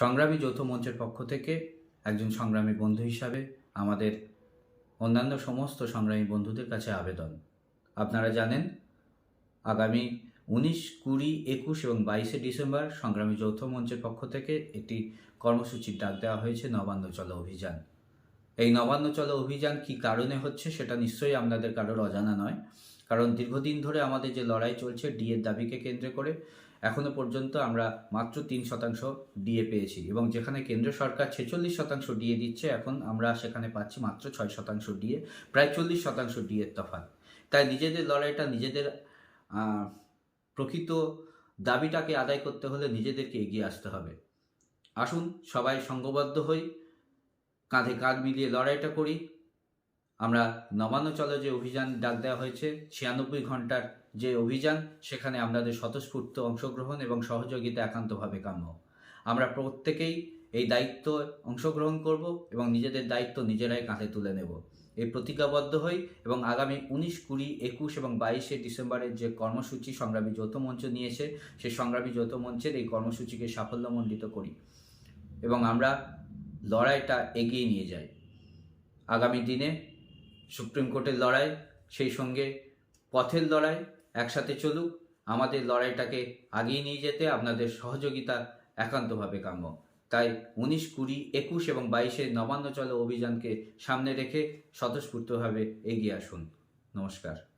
সংগ্রামী যৌথ মঞ্চের পক্ষ থেকে একজন সংগ্রামী বন্ধু হিসাবে আমাদের অন্যান্য সমস্ত সংগ্রামী বন্ধুদের কাছে আবেদন। আপনারা জানেন, আগামী উনিশ, কুড়ি, একুশ এবং বাইশে ডিসেম্বর সংগ্রামী যৌথ মঞ্চের পক্ষ থেকে একটি কর্মসূচির ডাক দেওয়া হয়েছে, নবান্ন চলো অভিযান। এই নবান্ন চলো অভিযান কি কারণে হচ্ছে সেটা নিশ্চয়ই আপনাদের কারোর অজানা নয়। কারণ দীর্ঘদিন ধরে আমাদের যে লড়াই চলছে ডিএর দাবিকে কেন্দ্র করে, এখনও পর্যন্ত আমরা মাত্র তিন শতাংশ ডিএ পেয়েছি এবং যেখানে কেন্দ্র সরকার ছেচল্লিশ শতাংশ ডিএ দিচ্ছে, এখন আমরা সেখানে পাচ্ছি মাত্র ছয় শতাংশ ডিএ প্রায় চল্লিশ শতাংশ ডিএর তফাৎ। তাই নিজেদের লড়াইটা, নিজেদের প্রকৃত দাবিটাকে আদায় করতে হলে নিজেদেরকে এগিয়ে আসতে হবে। আসুন সবাই সঙ্গবদ্ধ হই, কাঁধে কাঁধ মিলিয়ে লড়াইটা করি। আমরা নবান্ন চলো যে অভিযান ডাক দেওয়া হয়েছে, ছিয়ানব্বই ঘণ্টার যে অভিযান, সেখানে আপনাদের স্বতঃস্ফূর্ত অংশগ্রহণ এবং সহযোগিতা একান্তভাবে কাম্য। আমরা প্রত্যেকেই এই দায়িত্ব অংশগ্রহণ করব এবং নিজেদের দায়িত্ব নিজেরাই কাঁধে তুলে নেব। এই প্রতিজ্ঞাবদ্ধ হই এবং আগামী উনিশ, কুড়ি, একুশ এবং বাইশে ডিসেম্বরের যে কর্মসূচি সংগ্রামী যৌথ মঞ্চ নিয়েছে সেই সংগ্রামী যৌথ মঞ্চের এই কর্মসূচিকে সাফল্যমণ্ডিত করি এবং আমরা লড়াইটা এগিয়ে নিয়ে যাই। আগামী দিনে সুপ্রিম কোর্টের লড়াই, সেই সঙ্গে পথের লড়াই একসাথে চলুক। আমাদের লড়াইটাকে আগিয়ে নিয়ে যেতে আপনাদের সহযোগিতা একান্তভাবে কাম্য। তাই উনিশ কুড়ি, একুশ এবং বাইশে নবান্ন চলো অভিযানকে সামনে রেখে স্বতঃস্ফূর্তভাবে এগিয়ে আসুন। নমস্কার।